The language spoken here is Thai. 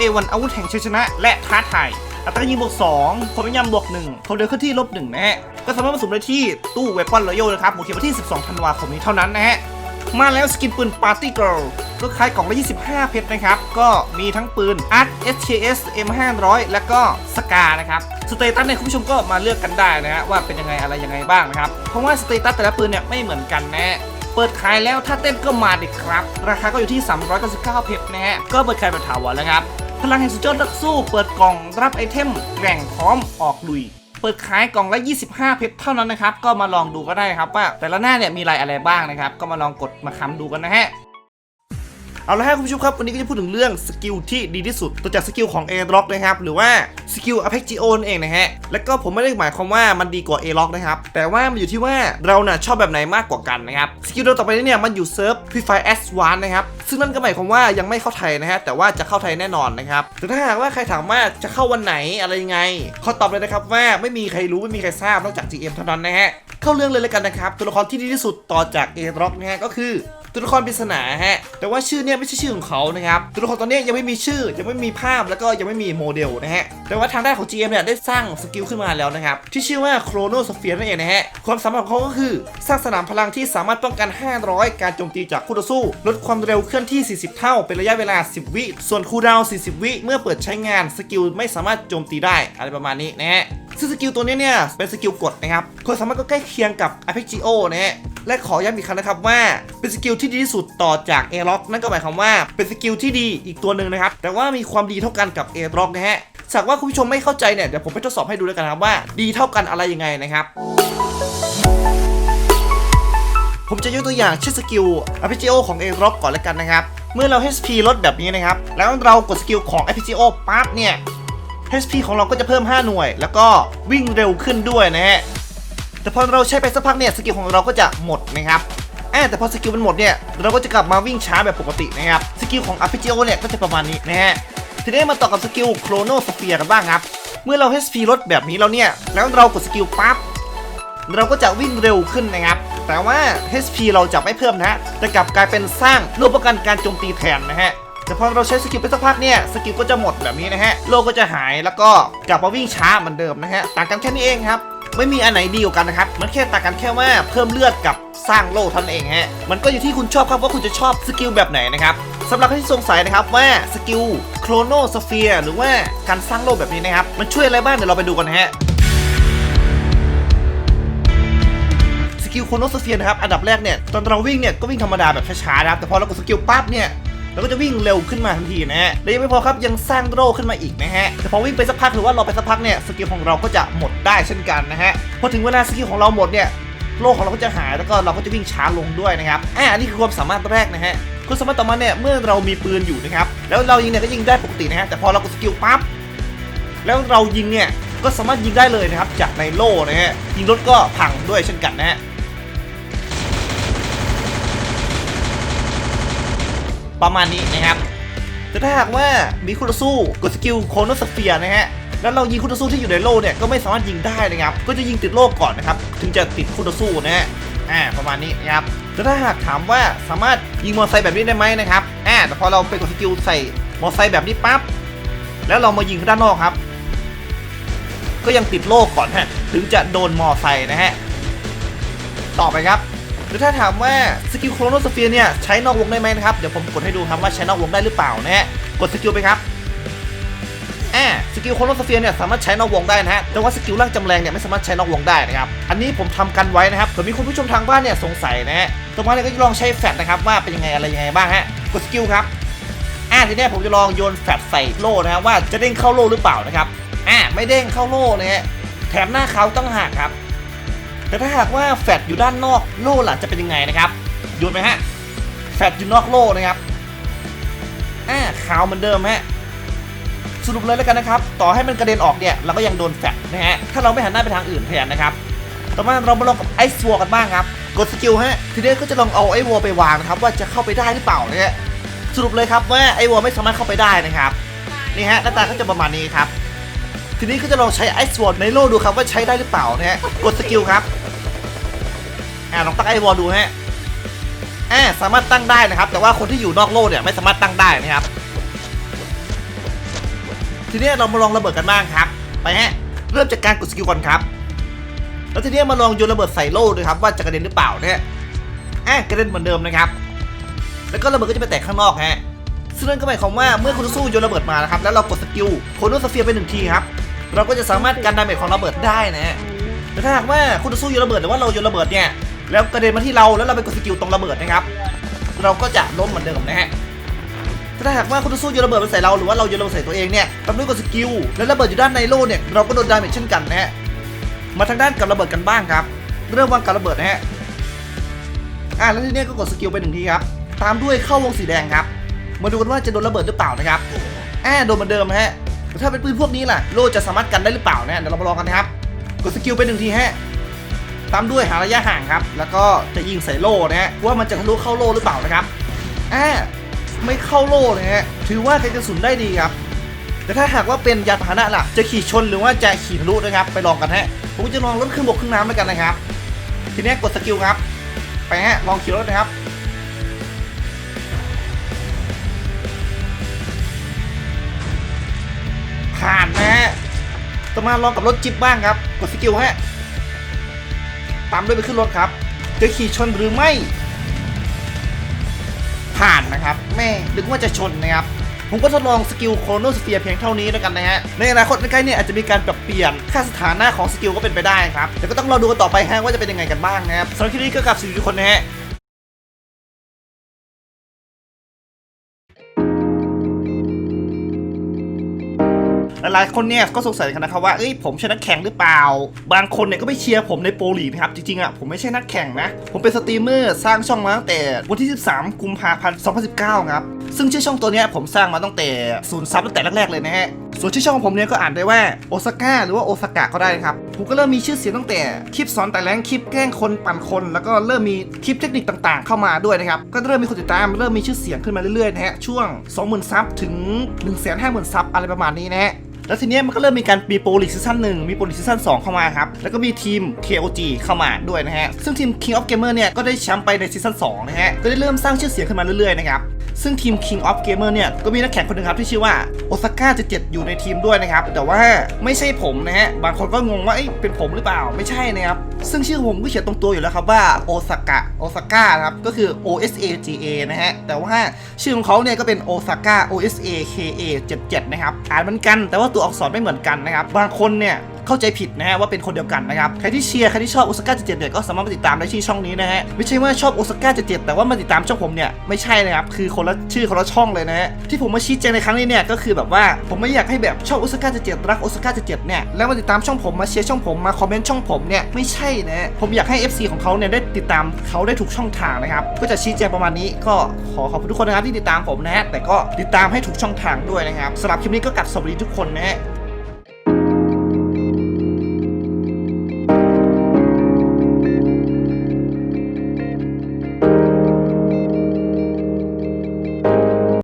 A1 อาวุธแห่งชัยชนะ และท้าทายอัตรายิงบวก2ความแม่นยำบวก1ความเร็วเคลื่อนที่ลบ1นะฮะ ก็สามารถผสมได้ที่ตู้เวปอนรอยัลนะครับหมดเขียนวันที่ 12 ธันวาคมนี้เท่านั้นนะฮะ มาแล้วสกินปืน Party Girl ก็ขายกล่องละ 25 เพชรนะครับ ก็มีทั้งปืน Art SKS M500 แล้วก็สกานะครับ สเตตัสเนี่ยคุณผู้ชมก็มาเลือกกันได้นะฮะว่าเป็นยังไงอะไรยังไงบ้างนะครับ เพราะว่าสเตตัสแต่ละปืนเนี่ยไม่เหมือนกันนะฮะ เปิดขายแล้วถ้าเต้นก็มาดิครับ ราคาก็อยู่ที่ 399 เพชรนะฮะ ก็เปิดขายแบบถาวรแล้วครับ พลังแห่งสุดยอดนักสู้ เปิดกล่องรับไอเทมแกร่งพร้อมออกลุยเปิดขายกล่องละ 25 เพชรเท่านั้นนะครับ ก็มาลองดูก็ได้ครับว่า แต่ละหน้าเนี่ยมีลายอะไรบ้างนะครับ ก็มาลองกดมาค้ำดูกันนะฮะ เอาละครับคุณผู้ชมครับวันนี้ก็จะพูดถึงเรื่องสกิลที่ดีที่สุดตัวจากสกิลของ a อ o c k นะครับหรือว่าสกิล a p e x g o นั่นเองนะฮะและก็ผมไม่ได้หมายความว่ามันดีกว่า a r o c k นะครับแต่ว่ามันอยู่ที่ว่าเราน่ะชอบแบบไหนมากกว่ากันนะครับสกิลตัวต่อไปนี้เนี่ยมันอยู่เซิร์ฟ Free Fire S 1นะครับซึ่งนั่นก็หมายความว่ายังไม่เข้าไทยนะฮะแต่ว่าจะเข้าไทยแน่นอนนะครับแต่ถ้าหากว่าใครถามว่าจะเข้าวันไหนอะไรยังไงขอตอบเลยนะครับว่าไม่มีใครรู้ไม่มีใครทราบนอกจาก GM เท่านั้นนะฮะเข้าเรื่องเลยแล้วกันนะครับตัวละครที่ดีที่สุดต่อจาก a r o c k นะฮะก็คือ ตัวละครปริศนาฮะ แต่ว่าชื่อเนี่ยไม่ใช่ชื่อของเขานะครับตัวละครตอนเนี้ยยังไม่มีชื่อยังไม่มีภาพแล้วก็ยังไม่มีโมเดลนะฮะแต่ว่าทางด้านของ GM เนี่ยได้สร้างสกิลขึ้นมาแล้วนะครับที่ชื่อว่า Chrono Sphere นั่นเองนะฮะความสามารถของเขาก็คือ สร้างสนามพลังที่สามารถป้องกัน 500 การโจมตีจากคู่ต่อสู้ ลดความเร็วเคลื่อนที่ 40 เท่า เป็นระยะเวลา 10 วิส่วนคูลดาวน์40 วิเมื่อเปิดใช้งานสกิลไม่สามารถโจมตีได้อะไรประมาณนี้นะฮะ ซึ่งสกิลตัวนี้เนี่ยเป็นสกิลกดนะครับความสามารถก็ใกล้เคียงกับ Arpeggio นะฮะและขอย้ำอีกครั้งนะครับว่าเป็นสกิลที่ดีที่สุดต่อจาก a r o c k นั่นก็หมายความว่าเป็นสกิลที่ดีอีกตัวหนึ่งนะครับแต่ว่ามีความดีเท่ากันกับ a r o c k นะฮะหากว่าคุณผู้ชมไม่เข้าใจเนี่ยเดี๋ยวผมไปทดสอบให้ดูแล้วกันครับว่า ดีเท่ากันอะไรยังไงนะครับผมจะยกตัวอย่างเช่นสกิล Arpeggio ของ a r o c k ก่อนแล้วกันนะครับ เมื่อเรา HP ลดแบบนี้นะครับ แล้วเรากดสกิลของ a p g o ปั๊บเนี่ย HP ของเราก็จะเพิ่ม 5 หน่วย แล้วก็วิ่งเร็วขึ้นด้วยนะฮะ แต่พอเราใช้ไปสักพักเนี่ยสกิลของเราก็จะหมดนะครับอ่าแต่พอสกิลมันหมดเนี่ยเราก็จะกลับมาวิ่งช้าแบบปกตินะครับ สกิลของ Arpeggio เนี่ยก็จะประมาณนี้นะฮะ ทีนี้มาต่อกับสกิล Chrono Sphere กันบ้างครับ เมื่อเรา HP ลดแบบนี้แล้วเนี่ย แล้วเรากดสกิลปั๊บ เราก็จะวิ่งเร็วขึ้นนะครับ แต่ว่า HP เราจะไม่เพิ่มนะฮะ แต่กลับกลายเป็นสร้างรูปประกันการโจมตีแทนนะฮะ แต่พอเราใช้สกิลไปสักพักเนี่ยสกิลก็จะหมดแบบนี้นะฮะโลก็จะหายแล้วก็กลับมาวิ่งช้าเหมือนเดิมนะฮะต่างกันแค่นี้เองครับไม่มีอันไหนดีกว่ากันนะครับ มันแค่ต่างกันแค่ว่าเพิ่มเลือดกับสร้างโล่ท่านเองฮะ มันก็อยู่ที่คุณชอบครับว่าคุณจะชอบสกิลแบบไหนนะครับสำหรับใครที่สงสัยนะครับว่าสกิลโครโนสเฟียร์หรือว่าการสร้างโล่แบบนี้นะครับ มันช่วยอะไรบ้างเดี๋ยวเราไปดูกันฮะสกิลโครโนสเฟียร์นะครับอันดับแรกเนี่ยตอนเราวิ่งเนี่ยก็วิ่งธรรมดาแบบช้าๆนะครับแต่พอเรากดสกิลปั๊บเนี่ย เราก็จะวิ่งเร็วขึ้นมาทันทีนะฮะและยังไม่พอครับยังสร้างโร่ขึ้นมาอีกนะฮะแต่พอวิ่งไปสักพักหรือว่าเราไปสักพักเนี่ยสกิลของเราก็จะหมดได้เช่นกันนะฮะพอถึงเวลาสกิลของเราหมดเนี่ยโล่ของเราก็จะหายแล้วก็เราก็จะวิ่งช้าลงด้วยนะครับอ่าอันนี้คือความสามารถแรกนะฮะความสามารถต่อมาเนี่ยเมื่อเรามีปืนอยู่นะครับแล้วเรายิงเนี่ยก็ยิงได้ปกตินะฮะแต่พอเรากดสกิลปั๊บแล้วเรายิงเนี่ยก็สามารถยิงได้เลยนะครับจากในโล่นะฮะยิงรถก็พังด้วยเช่นกันนะฮะ ประมาณนี้นะครับแต่ถ้าหากว่ามีคู่ต่อสู้กดสกิลโคโนสเฟียร์นะฮะแล้วเรายิงคู่ต่อสู้ที่อยู่ในโล่เนี่ยก็ไม่สามารถยิงได้นะครับก็จะยิงติดโล่ก่อนนะครับถึงจะติดคู่ต่อสู้นะฮะอ่าประมาณนี้นะครับแต่ถ้าหากถามว่าสามารถยิงมอเตอร์ไซค์แบบนี้ได้ไหมนะครับอ่าแต่พอเราไปกดสกิลใส่มอเตอร์ไซค์แบบนี้ปั๊บแล้วเรามายิงด้านนอกครับ ก็ยังติดโล่ก่อนฮะถึงจะโดนมอเตอร์ไซค์นะฮะ ต่อไปครับ หรือถ้าถามว่าสกิลโครโนสเฟียร์เนี่ยใช้นอกวงได้ไหมนะครับ เดี๋ยวผมกดให้ดูครับว่าใช้นอกวงได้หรือเปล่านะฮะกดสกิลไปครับอ่าสกิลโครโนสเฟียร์เนี่ยสามารถใช้นอกวงได้นะฮะ แต่ว่าสกิลร่างจำแรงเนี่ยไม่สามารถใช้นอกวงได้นะครับ อันนี้ผมทำกันไว้นะครับเผื่อมีคุณผู้ชมทางบ้านเนี่ยสงสัยนะฮะตรงนี้เนี่ยก็จะลองใช้แฟลชนะครับว่าเป็นยังไงอะไรยังไงบ้างฮะ กดสกิลครับ อ่าทีนี้ผมจะลองโยนแฟลชใส่โล่นะฮะว่าจะเด้งเข้าโล่หรือเปล่านะครับ อ่าไม่เด้งเข้าโล่นะฮะ แถมหน้าเขาต้องหักครับ แต่ถ้าหากว่าแฟดอยู่ด้านนอกโล่หลังจะเป็นยังไงนะครับโยนไหมฮะแฟดอยู่นอกโล่นะครับอ่าขาวเหมือนเดิมฮะสรุปเลยแล้วกันนะครับ ต่อให้มันกระเด็นออกเนี่ยเราก็ยังโดนแฟดนะฮะถ้าเราไม่หันหน้าไปทางอื่นแทนนะครับต่อมาเรามาลองกับไอซ์วอลกันบ้างครับกดสกิลฮะทีนี้ก็จะลองเอาไอวอลไปวางนะครับว่าจะเข้าไปได้หรือเปล่านะฮะสรุปเลยครับว่าไอวอลไม่สามารถเข้าไปได้นะครับนี่ฮะหน้าตาก็จะประมาณนี้ครับ ทีนี้ก็จะลองใช้ไอซ์วอร์ดในโลดูครับว่าใช้ได้หรือเปล่านะฮะ กดสกิลครับ อ่าลองตั้งไอวอลดูฮะอ่าสามารถตั้งได้นะครับ แต่ว่าคนที่อยู่นอกโล่เนี่ยไม่สามารถตั้งได้นะครับ ทีนี้เรามาลองระเบิดกันบ้างครับ ไปฮะ เริ่มจากการกดสกิลก่อนครับ แล้วทีนี้มาลองโยนระเบิดใส่โล่ด้วยครับว่าจะกระเด็นหรือเปล่าเนี่ยอะกระเด็นเหมือนเดิมนะครับ แล้วก็ระเบิดก็จะไปแตกข้างนอกฮะซึ่งนั่นก็หมายความว่าเมื่อคุณสู้โยนระเบิดมานะครับแล้วเรากดสกิลโคโนสเฟียร์ไปหนึ่งทีครับ เราก็จะสามารถกันดาเมจของระเบิดได้นะแต่ถ้าหากว่าคุณสู้โยนระเบิดหรือว่าเราโยนระเบิดเนี่ยแล้วกระเด็นมาที่เราแล้วเราไปกดสกิลตรงระเบิดนะครับ เราก็จะล้มเหมือนเดิมนะฮะถ้าหากว่าคุณสู้โยนระเบิดมาใส่เราหรือว่าเราโยนระเบิดใส่ตัวเองเนี่ยตามด้วยกดสกิลแล้วระเบิดอยู่ด้านในโล่เนี่ยเราก็โดนดาเมจเช่นกันนะฮะมาทางด้านกับระเบิดกันบ้างครับ เริ่มวางกับระเบิดนะฮะอ่าแล้วทีเนี้ยก็กดสกิลไปหนึ่งทีครับตามด้วยเข้าวงสีแดงครับ มาดูกันว่าจะโดนระเบิดหรือเปล่านะครับอ่าโดนเหมือนเดิมฮะ ถ้าเป็นปืนพวกนี้ล่ะโล่จะสามารถกันได้หรือเปล่านะเดี๋ยวเรามาลองกันนะครับกดสกิลไปหนึ่งทีฮะตามด้วยหาระยะห่างครับ แล้วก็จะยิงใส่โล่นะฮะว่ามันจะทะลุเข้าโล่หรือเปล่านะครับอ่าไม่เข้าโล่นะฮะถือว่าใช้กระสุนได้ดีครับแต่ถ้าหากว่าเป็นยานพาหนะล่ะ จะขี่ชนหรือว่าจะขี่ทะลุนะครับ ไปลองกันฮะผมจะลองรถเครื่องบกเครื่องน้ำด้วยกันนะครับ ทีนี้กดสกิลครับ ไปฮะลองขี่รถนะครับ ผ่านนะฮะต่อมาลองกับรถจิ๊บบ้างครับ กดสกิลฮะ ตามด้วยไปขึ้นรถครับ จะขี่ชนหรือไม่ ผ่านนะครับ แม่นึกว่าจะชนนะครับ ผมก็ทดลองสกิลโครโนสเฟียเพียงเท่านี้แล้วกันนะฮะ ในอนาคตใกล้ๆเนี่ยอาจจะมีการปรับเปลี่ยนค่าสถานะของสกิลก็เป็นไปได้ครับ แต่ก็ต้องรอดูกันต่อไปฮะว่าจะเป็นยังไงกันบ้างนะครับสำหรับคลิปนี้ก็กลับสวัสดีทุกคนนะฮะ หลายๆคนเนี่ยก็สงสัยกันนะครับว่าเอ้ยผมใช่นักแข่งหรือเปล่า บางคนเนี่ยก็ไปเชียร์ผมในโปรลีกนะครับ จริงๆอะผมไม่ใช่นักแข่งนะ ผมเป็นสตรีมเมอร์สร้างช่องมาตั้งแต่วันที่ 13 กุมภาพันธ์ 2019 ครับ ซึ่งชื่อช่องตัวเนี้ยผมสร้างมาตั้งแต่ศูนย์ซับตั้งแต่แรกๆเลยนะฮะส่วนชื่อช่องของผมเนี่ยก็อ่านได้ว่าโอซาก้าหรือว่าโอซากะก็ได้ครับ ผมก็เริ่มมีชื่อเสียงตั้งแต่คลิปสอนแต่แรงคลิปแกล้งคนปั่นคน แล้วก็เริ่มมีคลิปเทคนิคต่างๆ เข้ามาด้วยนะครับ ก็เริ่มมีคนติดตามเริ่มมีชื่อเสียงขึ้นมาเรื่อยๆนะฮะช่วง 20,000ซับถึง 150,000ซับอะไรประมาณนี้นะฮะ แล้วทีเนี้ยมันก็เริ่มมีการมีโปรลีกซีซั่นหนึ่งมีโปรลีกซีซั่นสองเข้ามาครับ แล้วก็มีทีม KOG เข้ามาด้วยนะฮะ ซึ่งทีม King of Gamer เนี่ยก็ได้แชมป์ไปในซีซั่น2นะฮะ ก็ได้เริ่มสร้างชื่อเสียงขึ้นมาเรื่อยๆนะครับ ซึ่งทีม King of Gamer เนี่ย ก็มีนักแข่งคนหนึ่งครับที่ชื่อว่าโอซาก้าจะเจ็ดอยู่ในทีมด้วยนะครับ แต่ว่าไม่ใช่ผมนะฮะ บางคนก็งงว่าเอ้เป็นผมหรือเปล่า ไม่ใช่นะครับ ซึ่งชื่อผมก็เขียนตรงตัวอยู่แล้วครับว่าโอซากะโอซาก้าครับ ก็คือ O S A G A นะฮะ แต่ว่าชื่อของเขาเนี่ยก็เป็นโอซาก้า O S A K A 77 นะครับ อ่านเหมือนกัน แต่ว่าตัวอักษรไม่เหมือนกันนะครับ บางคนเนี่ย เข้าใจผิดนะฮะว่าเป็นคนเดียวกันนะครับใครที่เชียร์ใครที่ชอบโอซาก้า77เนี่ยก็สามารถมาติดตามได้ที่ช่องนี้นะฮะไม่ใช่ว่าชอบโอซาก้า77แต่ว่ามาติดตามช่องผมเนี่ยไม่ใช่นะครับคือคนละชื่อคนละช่องเลยนะฮะที่ผมมาชี้แจงในครั้งนี้เนี่ยก็คือแบบว่าผมไม่อยากให้แบบชอบโอซาก้า77รักโอซาก้า77เนี่ยแล้วมาติดตามช่องผมมาเชียร์ช่องผมมาคอมเมนต์ช่องผมเนี่ยไม่ใช่นะฮะผมอยากให้ FC ของเขาเนี่ยได้ติดตามเขาได้ถูกช่องทางนะครับก็จะชี้แจงประมาณนี้ก็ขอขอบคุณทุกคนนะครับที่ติดตามผมนะฮะแต่ก็ติดตามให้ถูกช่องทางด้วยนะครับสำหรับคลิปนี้ก็กลับสวัสดีทุกคนนะฮะ